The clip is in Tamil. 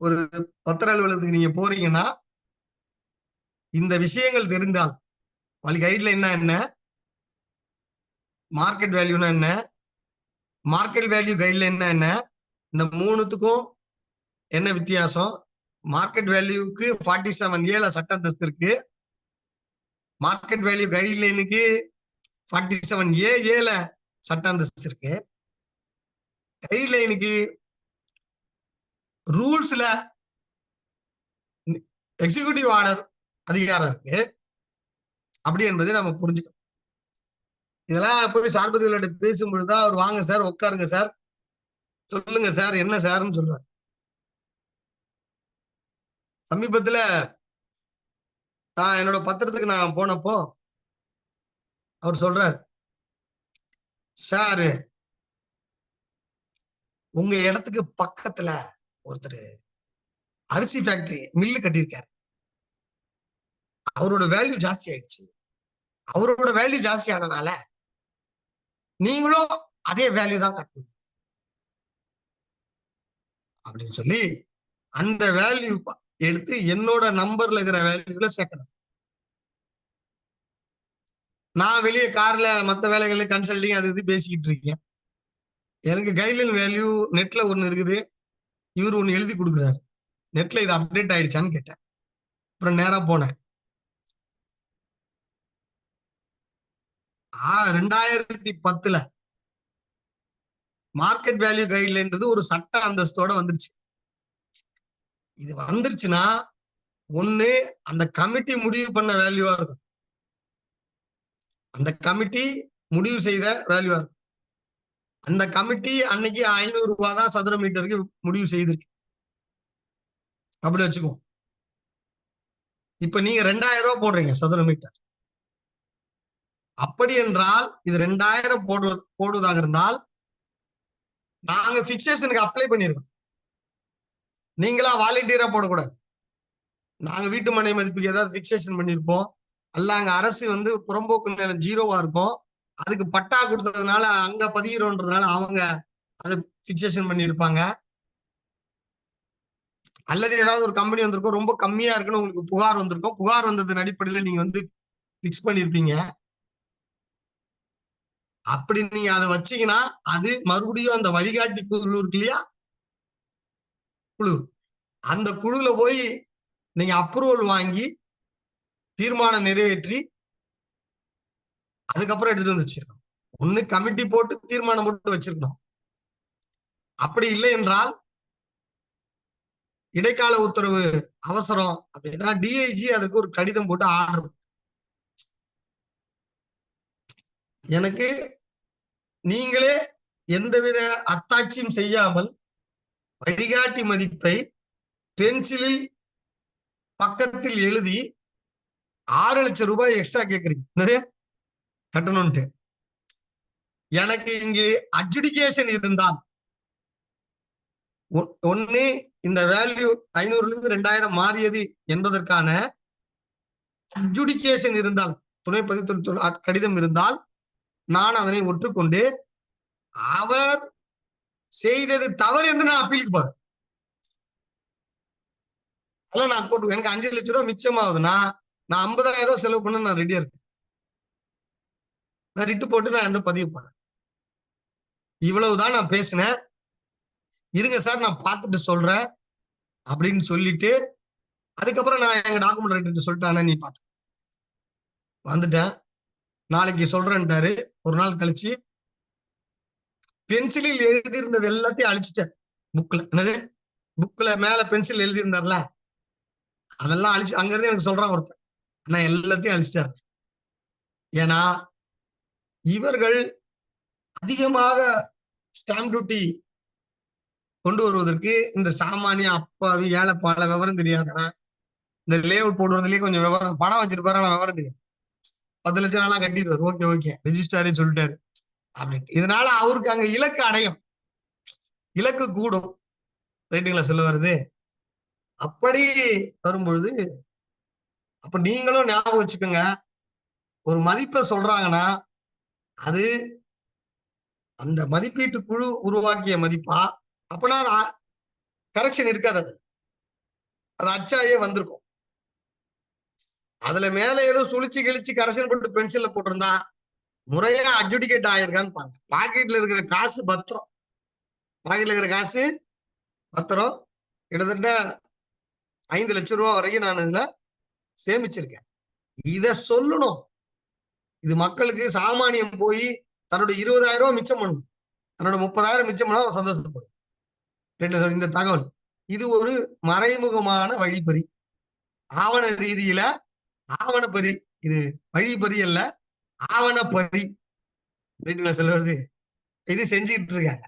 ஒரு பத்திர அலுவலகத்துக்கு நீங்க போறீங்கன்னா இந்த விஷயங்கள் தெரிந்தால் வழி கைட்லைன்னா என்ன? மார்க்கெட் வேல்யூனா என்ன? மார்க்கெட் வேல்யூ கைட்லைன்னா என்ன? இந்த மூணுத்துக்கும் என்ன வித்தியாசம்? மார்க்கெட் வேல்யூக்கு ஃபார்ட்டி செவன் ஏல சட்ட அந்தஸ்து இருக்கு. மார்க்கெட் வேல்யூ கைட்லைனுக்கு ஃபார்ட்டி செவன் ஏ ஏல சட்ட அந்தஸ்து இருக்கு கைட்லைனுக்கு ரூல்ஸ்ல எக்ஸிகியூட்டிவ் ஆர்டர் அதிகாரம் இருக்கு. அப்படி என்பதை நம்ம புரிஞ்சுக்கணும். இதெல்லாம் போய் சார்பதிகளோட பேசும் பொழுதுதான் அவர் வாங்க சார் உட்காருங்க சார். சொல்லுங்க சார் என்ன சார்னு சொல்லுவார் சமீபத்துல நான் என்னோட பத்திரத்துக்கு நான் போனப்போ அவர் சொல்றார். சார் உங்க இடத்துக்கு பக்கத்துல ஒருத்தர் அரிசி ஃபேக்டரி மில்லு கட்டியிருக்காரு. அவரோட வேல்யூ ஜாஸ்தி ஆயிடுச்சு. அவரோட வேல்யூ ஜாஸ்தி ஆனனால நீங்களும் அதே வேல்யூ தான் கட்டணும். அப்படின்னு சொல்லி அந்த வேல்யூ எடுத்து என்னோட நம்பர்ல இருக்கிற வேல்யூல சேர்க்கணும். நான் வெளியே கார்ல மத்த வேலைகள்ல கன்சல்டிங் அது இது பேசிக்கிட்டு இருக்கேன். எனக்கு கைட்லைன் வேல்யூ நெட்ல ஒண்ணு இருக்குது. இவர் ஒன்னு எழுதி கொடுக்குறாரு. நெட்ல இது அப்டேட் ஆயிடுச்சான்னு கேட்டேன். அப்புறம் நேரா போனேன். ஆ ரெண்டாயிரத்தி பத்துல மார்க்கெட் வேல்யூ கைட்லைன்றது ஒரு சட்ட அந்தஸ்தோட வந்துருச்சு. இது வந்துருச்சுன்னா ஒண்ணு அந்த கமிட்டி முடிவு பண்ண வேல்யூவா இருக்கும். அந்த கமிட்டி முடிவு செய்த வேல்யூவா இருக்கும். அந்த கமிட்டி அன்னைக்கு ஐநூறு ரூபாய் தான் சதுர மீட்டருக்கு முடிவு செய்திருக்கு. அப்படி வச்சுக்கோ இப்ப நீங்க ரெண்டாயிரம் ரூபாய் போடுறீங்க சதுர மீட்டர் அப்படி என்றால் இது ரெண்டாயிரம் போடுவது போடுவதாக இருந்தால் நாங்க பிக்சேஷனுக்கு அப்ளை பண்ணிருக்கோம். நீங்களா வாலண்டியரா போடக்கூடாது. நாங்க வீட்டு மனை மதிப்புக்கு ஏதாவது பிக்சேஷன் பண்ணிருப்போம். அல்ல அங்க அரசு வந்து புறம்போக்கு நிலம் ஜீரோவா இருக்கும். அதுக்கு பட்டா கொடுத்ததுனால அங்க பதிகிறோன்றதுனால அவங்க அதை பிக்சேஷன் பண்ணியிருப்பாங்க. அல்லது ஏதாவது ஒரு கம்பெனி வந்திருக்கோம் ரொம்ப கம்மியா இருக்குன்னு உங்களுக்கு புகார் வந்திருக்கும் புகார் வந்ததன் அடிப்படையில நீங்க வந்து பிக்ஸ் பண்ணிருப்பீங்க அப்படி நீங்க அதை வச்சீங்கன்னா அது மறுபடியும் அந்த வழிகாட்டி குழு இருக்கு இல்லையா? குழு. அந்த குழுல போய் நீங்க அப்ரூவல் வாங்கி தீர்மானம் நிறைவேற்றி அதுக்கப்புறம் எடுத்துட்டு வந்து வச்சிருக்கணும் ஒண்ணு கமிட்டி போட்டு தீர்மானம் போட்டு வச்சிருக்கணும். அப்படி இல்லை என்றால் இடைக்கால உத்தரவு அவசரம் அப்படின்னா டிஐஜி அதுக்கு ஒரு கடிதம் போட்டு ஆர்டர் எனக்கு நீங்களே எந்தவித அத்தாட்சியும் செய்யாமல் வழிகாட்டி மதிப்பை பென்சிலில் பக்கத்தில் எழுதி ஆறு லட்சம் ரூபாய் எக்ஸ்ட்ரா கேக்குறீங்க. என்னது? கட்டணும்ட்டு எனக்கு இங்கு அட்ஜுடிகேஷன் இருந்தால் ஒன்னு இந்த வேல்யூ ஐநூறுல இருந்து ரெண்டாயிரம் மாறியது என்பதற்கான அட்ஜுடிகேஷன் இருந்தால் துணை பதிவு கடிதம் இருந்தால் நான் அதனை ஒற்றுக்கொண்டு அவர் செய்தது தவறு என்று நான் அப்பீலுக்கு போறேன். அதெல்லாம் நான் போட்டு எனக்கு அஞ்சு லட்சம் ரூபாய் மிச்சமாகுதுன்னா நான் ஐம்பதாயிரம் ரூபாய் செலவு பண்ண நான் ரெடியா இருக்கேன். நான் ரிட்டு போட்டு நான் என்ன பதிவு பண்ணேன். இவ்வளவுதான் நான் பேசினேன். இருங்க சார் நான் பார்த்துட்டு சொல்றேன் அப்படின்னு சொல்லிட்டு அதுக்கப்புறம் நான் எங்க டாக்குமெண்ட் ரைட்டர் சொல்லிட்டேன் நீ பார்த்து. வந்துட்டேன். நாளைக்கு சொல்றேன்ட்டாரு. ஒரு நாள் கழிச்சு பென்சிலில் எழுதியிருந்தது எல்லாத்தையும் அழிச்சிட்டேன். புக்ல. என்னது? புக்ல மேல பென்சில் எழுதியிருந்தார்ல? அதெல்லாம் அழிச்சு அங்கிருந்து எனக்கு சொல்றான் ஒருத்தர் நான் எல்லாத்தையும் அழிச்சிட்டாரு. ஏன்னா இவர்கள் அதிகமாக ஸ்டாம்ப் டியூட்டி கொண்டு வருவதற்கு இந்த சாமானிய அப்பாவி ஏழை பல விவரம் தெரியாதவன். இந்த லேஅவுட் போடுறதுலயே கொஞ்சம் விவரம் பணம் வச்சிருப்பாரு ஆனா விவரம் தெரியும் பத்து லட்சம் நாளா கட்டிடுவார். ஓகே ஓகே ரிஜிஸ்டாரே சொல்லிட்டாரு. அப்படின்னு இதனால அவருக்கு அங்க இலக்கு அடையும். இலக்கு கூடும். ரைட்டுங்களா சொல்ல வருது அப்படி வரும்பொழுது அப்ப நீங்களும் ஞாபகம் வச்சுக்கோங்க. ஒரு மதிப்பை சொல்றாங்கன்னா அது அந்த மதிப்பீட்டு குழு உருவாக்கிய மதிப்பா? அப்பனா கரெக்ஷன் இருக்காது அது. அது அச்சாயே வந்திருக்கும். அதுல மேல ஏதோ சுழிச்சு கிழிச்சு கரெக்ஷன் போட்டு பென்சில்ல போட்டிருந்தா முறையா அட்ஜுடிகேட் ஆயிருக்கான்னு பாருங்க. பாக்கெட்ல இருக்கிற காசு பத்திரம். பாக்கெட்ல இருக்கிற காசு பத்திரம் கிட்டத்தட்ட ஐந்து லட்சம் ரூபாய் வரைக்கும் நான் இதுல சேமிச்சிருக்கேன். இத சொல்லணும். இது மக்களுக்கு சாமானியம் போய் தன்னுடைய இருபதாயிரம் ரூபாய் மிச்சம் பண்ணணும் தன்னோட முப்பதாயிரம் மிச்சம் பண்ணா சந்தோஷப்படும் ரெண்டு இந்த தகவல். இது ஒரு மறைமுகமான வழிப்பறி. ஆவண ரீதியில ஆவணப்பறி. இது வழிப்பறி அல்ல ஆவணப்பறி. ரெண்டு சொல்லுவது இது செஞ்சுக்கிட்டு இருக்காங்க.